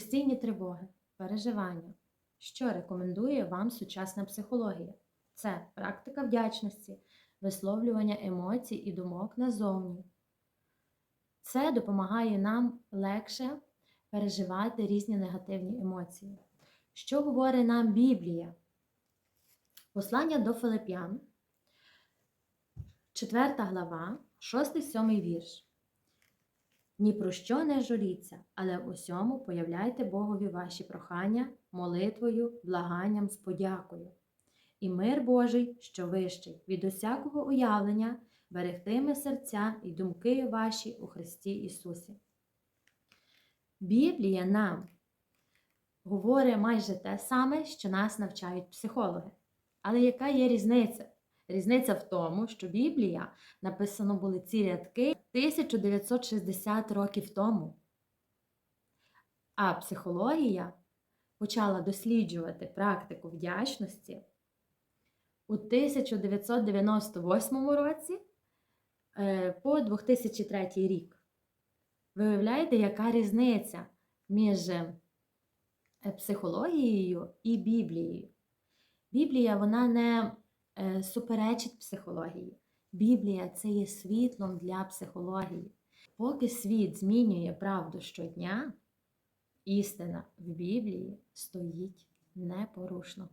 постійні тривоги, переживання. Що рекомендує вам сучасна психологія? Це практика вдячності, висловлювання емоцій і думок назовні. Це допомагає нам легше переживати різні негативні емоції. Що говорить нам Біблія? Послання до Филип'ян, 4 глава, 6-7 вірш. Ні про що не журіться, але в усьому появляйте Богові ваші прохання молитвою, благанням з подякою. І мир Божий, що вищий від усякого уявлення, берегтиме серця і думки ваші у Христі Ісусі. Біблія нам говорить майже те саме, що нас навчають психологи. Але яка є різниця? Різниця в тому, що Біблія написано були ці рядки 1960 років тому. А психологія почала досліджувати практику вдячності у 1998 році е, по 2003 рік. Ви уявляєте, яка різниця між е, психологією і Біблією? Біблія вона не суперечить психології. Біблія це є світлом для психології. Поки світ змінює правду щодня, істина в Біблії стоїть непорушно.